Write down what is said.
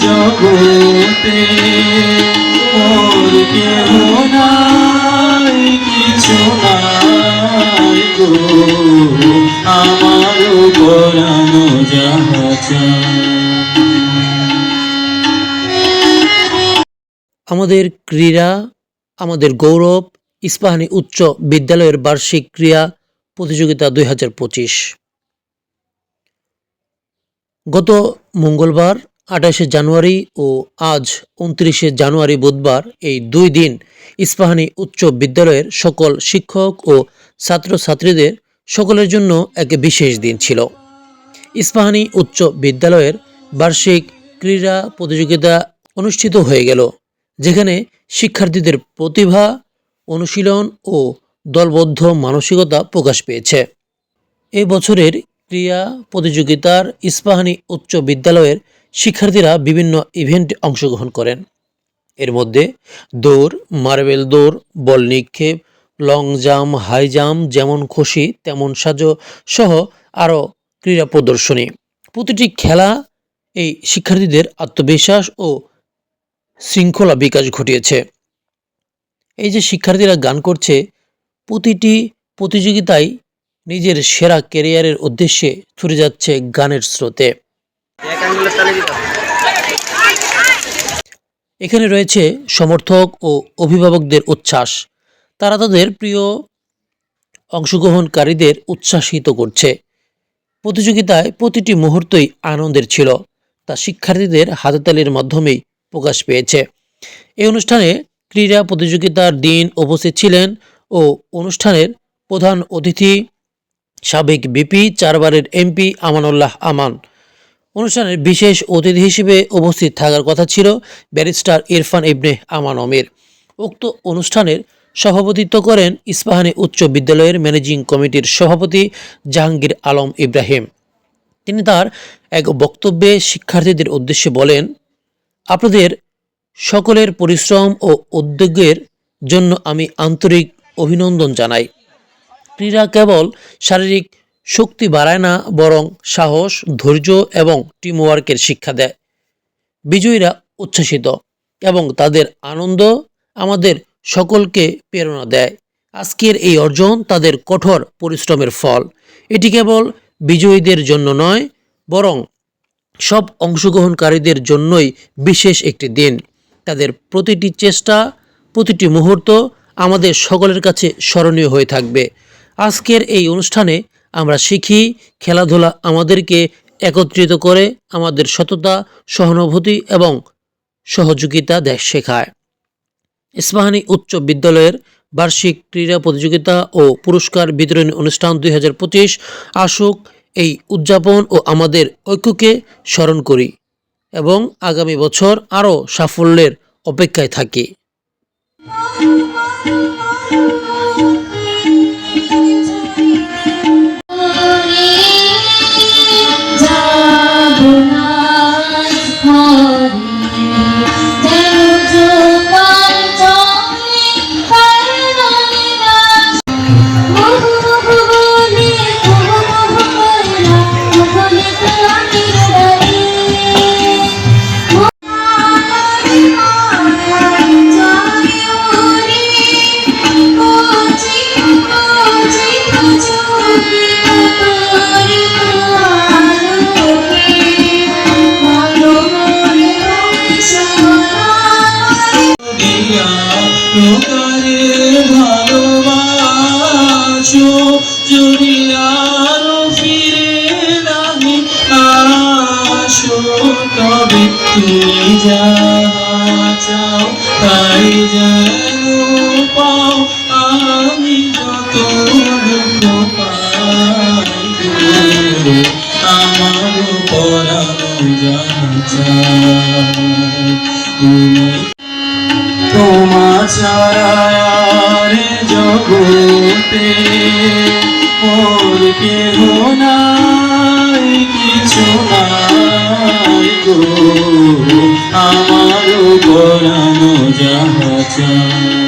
জগতে কিছু নাই গো। আমার আমাদের ক্রীড়া, আমাদের গৌরব, ইস্পাহানি উচ্চ বিদ্যালয়ের বার্ষিক ক্রীড়া প্রতিযোগিতা দুই হাজার পঁচিশ। গত মঙ্গলবার আঠাশে জানুয়ারি ও আজ উনত্রিশে জানুয়ারি বুধবার এই দুই দিন ইস্পাহানি উচ্চ বিদ্যালয়ের সকল শিক্ষক ও ছাত্রছাত্রীদের সকলের জন্য এক বিশেষ দিন ছিল। ইস্পাহানি উচ্চ বিদ্যালয়ের বার্ষিক ক্রীড়া প্রতিযোগিতা অনুষ্ঠিত হয়ে গেল, যেখানে শিক্ষার্থীদের প্রতিভা, অনুশীলন ও দলবদ্ধ মানসিকতা প্রকাশ পেয়েছে। এই বছরের ক্রীড়া প্রতিযোগিতার ইস্পাহানি উচ্চ বিদ্যালয়ের শিক্ষার্থীরা বিভিন্ন ইভেন্টে অংশগ্রহণ করেন। এর মধ্যে দৌড়, মার্বেল দৌড়, বল নিক্ষেপ, লং জাম্প, হাই জাম্প যেমন খুশি তেমন সাজো সহ আরও ক্রীড়া প্রদর্শনী। প্রতিটি খেলা এই শিক্ষার্থীদের আত্মবিশ্বাস ও শৃঙ্খলা বিকাশ ঘটিয়েছে। এই যে শিক্ষার্থীরা গান করছে, প্রতিটি প্রতিযোগিতায় নিজের সেরা ক্যারিয়ারের উদ্দেশ্যে ছুটে যাচ্ছে গানের স্রোতে। এখানে রয়েছে সমর্থক ও অভিভাবকদের উচ্ছ্বাস। তারা তাদের প্রিয় অংশগ্রহণকারীদের উচ্ছ্বাসিত করছে। প্রতিযোগিতায় প্রতিটি মুহূর্তই আনন্দের ছিল, তা শিক্ষার্থীদের হাততালির মাধ্যমেই প্রকাশ পেয়েছে। এই অনুষ্ঠানে ক্রীড়া প্রতিযোগিতার দিন উপস্থিত ছিলেন ও অনুষ্ঠানের প্রধান অতিথি সাবেক বিপি চারবারের এমপি আমানুল্লাহ আমান। অনুষ্ঠানের বিশেষ অতিথি হিসেবে উপস্থিত থাকার কথা ছিল ব্যারিস্টার ইরফান ইবনে আমান অমির উক্ত অনুষ্ঠানের সভাপতিত্ব করেন ইস্পাহানি উচ্চ বিদ্যালয়ের ম্যানেজিং কমিটির সভাপতি জাহাঙ্গীর আলম ইব্রাহিম। তিনি তার এক বক্তব্যে শিক্ষার্থীদের উদ্দেশ্যে বলেন, আপনাদের সকলের পরিশ্রম ও উদ্যোগের জন্য আমি আন্তরিক অভিনন্দন জানাই। ক্রীড়া কেবল শারীরিক শক্তি বাড়ায় না, বরং সাহস, ধৈর্য এবং টিমওয়ার্কের শিক্ষা দেয়। বিজয়ীরা উচ্ছ্বসিত এবং তাদের আনন্দ আমাদের সকলকে প্রেরণা দেয়। আজকের এই অর্জন তাদের কঠোর পরিশ্রমের ফল। এটি কেবল বিজয়ীদের জন্য নয়, বরং সব অংশগ্রহণকারীদের জন্যই বিশেষ একটি দিন। তাদের প্রতিটি চেষ্টা, প্রতিটি মুহূর্ত আমাদের সকলের কাছে স্মরণীয় হয়ে থাকবে। আজকের এই অনুষ্ঠানে আমরা শিখি খেলাধুলা আমাদেরকে একত্রিত করে আমাদের সততা, সহানুভূতি এবং সহযোগিতা দেশ শেখায়। ইস্পাহানি উচ্চ বিদ্যালয়ের বার্ষিক ক্রীড়া প্রতিযোগিতা ও পুরস্কার বিতরণী অনুষ্ঠান দুই হাজার পঁচিশ আসুক। এই উদযাপন ও আমাদের ঐক্যকে স্মরণ করি এবং আগামী বছর আরও সাফল্যের অপেক্ষায় থাকি। দিয়া ভালোবাসো যদি আরও ফিরে নাহি আসো তবে তুমি যাহা চাও তাই যেন পাও আমি যত দুঃখ পাই। আমার পরানো যাহা চাই জগতে মোর কেহ নাই কিছু নাই গো। আমার পরানো যাহা চায়